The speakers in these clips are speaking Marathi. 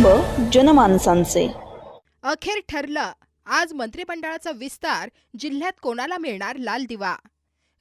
कुटुंब जनमानसांचे. अखेर ठरलं आज मंत्रिमंडळाचा विस्तार जिल्ह्यात कोणाला मिळणार लाल दिवा?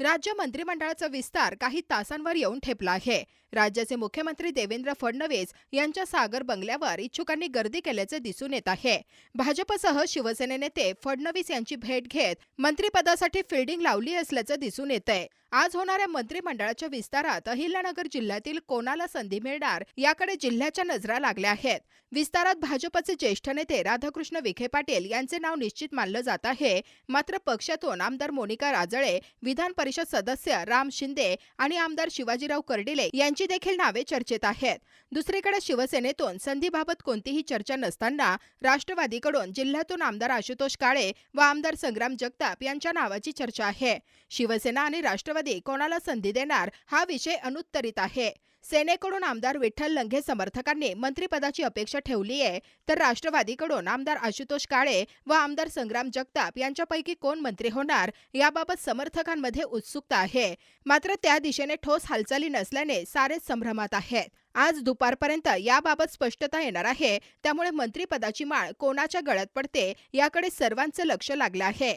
राज्य मंत्रिमंडळाचा विस्तार काही तासांवर येऊन ठेपला आहे. राज्याचे मुख्यमंत्री देवेंद्र फडणवीस यांच्या सागर बंगल्यावर इच्छुकांनी गर्दी केल्याचे दिसून येत आहे. भाजपसह शिवसेने नेते फडणवीस यांची भेट घेत मंत्रिपदासाठी फिल्डिंग लावली असल्याचं दिसून येतंय. आज होणाऱ्या मंत्रिमंडळाच्या विस्तारात अहिल्यानगर जिल्ह्यातील कोणाला संधी मिळणार याकडे जिल्ह्याच्या नजरा लागल्या आहेत. विस्तारात भाजपचे ज्येष्ठ नेते राधाकृष्ण विखे पाटील यांचे नाव निश्चित मानलं जात आहे. मात्र पक्षातून आमदार मोनिका राजळे विधान परिषद सदस्य राम शिंदे आणि आमदार शिवाजीराव कर्डिले यांची देखील नावे चर्चेत आहेत. दुसरीकडे शिवसेनेतून संधीबाबत कोणतीही चर्चा नसताना राष्ट्रवादीकडून जिल्ह्यातून आमदार आशुतोष काळे व आमदार संग्राम जगताप यांच्या नावाची चर्चा आहे. शिवसेना आणि राष्ट्रवादी कोणाला संधी देणार हा विषय अनुत्तरित आहे. सेनेकडून आमदार विठ्ठल लंघे समर्थकांनी मंत्रिपदाची अपेक्षा ठेवली आहे. तर राष्ट्रवादीकडून आमदार आशुतोष काळे व आमदार संग्राम जगताप यांच्यापैकी कोण मंत्री होणार याबाबत समर्थकांमध्ये उत्सुकता आहे. मात्र त्या दिशेने ठोस हालचाली नसल्याने सारेच संभ्रमात आहेत. आज दुपारपर्यंत याबाबत स्पष्टता येणार आहे. त्यामुळे मंत्रिपदाची माळ कोणाच्या गळ्यात पडते याकडे सर्वांचं लक्ष लागलं आहे.